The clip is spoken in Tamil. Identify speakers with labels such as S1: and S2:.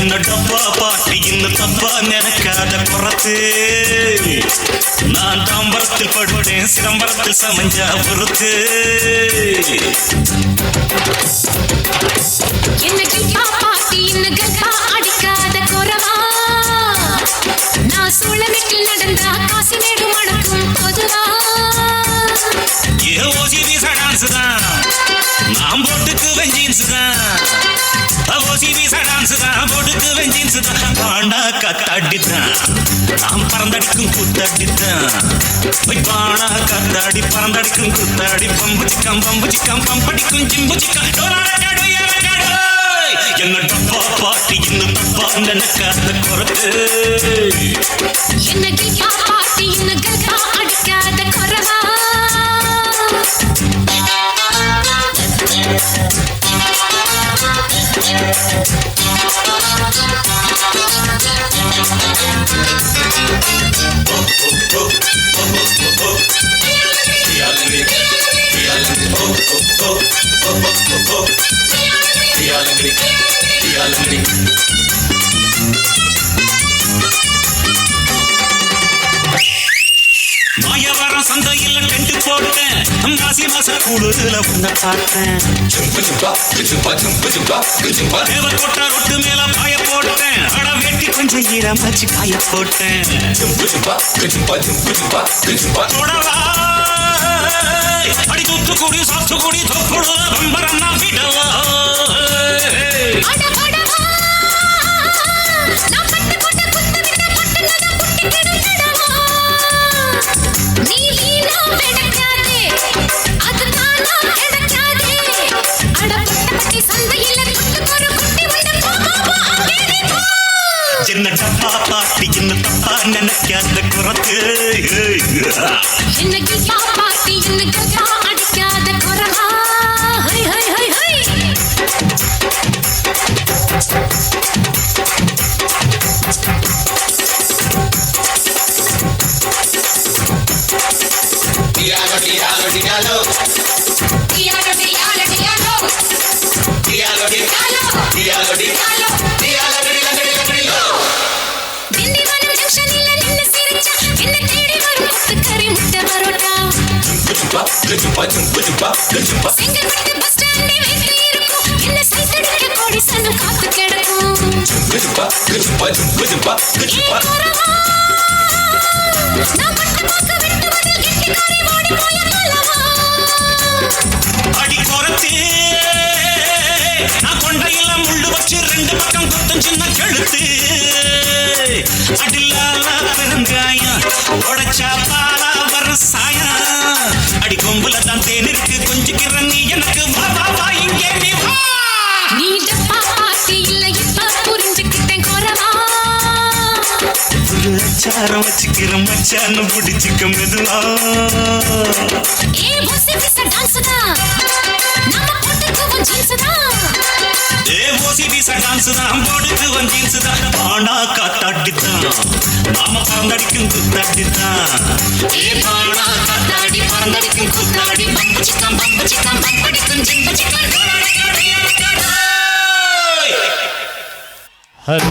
S1: என்ன டப்பா பாட்டு இன்னும் தப்பா நினைக்காத குறத்து நான் தாம்பரத்தில் படுத்தேன் சிதம்பரத்தில் சமஞ்சா பொறுத்து.
S2: என்ன கிட்டா பாட்டி இன்னும் கல்பா அடிக்காத குறவா நான் சூழமிட்டில் நடந்தா காசி மேடு மணக்கும் பொதுவா?
S1: ஏ ஓசி வீசா டான்ஸ் தான். நான் போட்டுக்குவேன் ஜீன்ஸ் தான். ஓசி வீசா டான்ஸ் தான். போட்டுக்குவேன் ஜீன்ஸ் தான். பாண்டா கத்தாடித்தான் நான் பறந்தடிக்கும் குத்தாடித்தான் போய் பாண்டா கத்தாடி பறந்தடிக்கும் குத்தாடி. பம்பு சிக்கம் பம்பு சிக்கம் பம்படிக்கும் ஜிம்பு சிக்கம். என்ன டப்பா பாட்டி இன்னும் டப்பா நினைக்காத குறக்கு
S2: என்ன கிட்டா பாட்டி இன்னும்
S1: மாயவரம் சந்தையில் டென்ட் போட்டேன். மாசி மாச குளிரில் உன்னை பார்த்தேன் தேவர் கொட்ட ரொட்டு மேல பாய போட்டேன் அட வேட்டி கொஞ்சம் ஈரமாச்சு காய போட்டேன் அடி தூத்துக்குடி சாத்துக்குடி தொப்புடு பம்பரம் நான் விடவா சின்ன தப்பா நினைக்காத
S2: கிட்டா பாட்டி என்ன கல்பா அடிக்காத செங்கல்பட்டு பஸ் ஸ்டாண்டே வைத்து இருக்கும் என்ன சைட் கோடி சனம் காத்து கிடக்கும் நான் பட்டு ஓடி அல்லவா
S1: அடி நான் முள்ளு வச்சு ரெண்டு பக்கம் குத்தம் சின்ன கழுத்து. அடிலால பெருங்காயம் கொம்புல தான் தேன் இருக்கு. கொஞ்சிக்கிற நீ எனக்கு வா வா வா இங்கே நீ வா.
S2: நீ பாட்டி இல்ல இப்ப புரிஞ்சுக்கிட்டேன் குறவா
S1: அச்சாரம் வச்சுக்கிற மச்சான்னு பிடிச்சிக்க மெதுவா.
S2: ஏ ஓசி பிசா டான்ஸ் தான். நாம போட்டுக்குவோம் ஜீன்ஸ் தான்.
S1: ஏ ஓசி வீசா டான்ஸ் தான். போடுக்கு வன் ஜீன்ஸ் தான். பாண்டா காத்தாடி தான். நாம பறந்தடிக்கும் தான். ஏ பாண்டா காத்தாடி கூத்தாடி பம்பு சிக்கம் பம்பு சிக்கம் பம்படிக்கும் ஜிம்பு சிக்கம்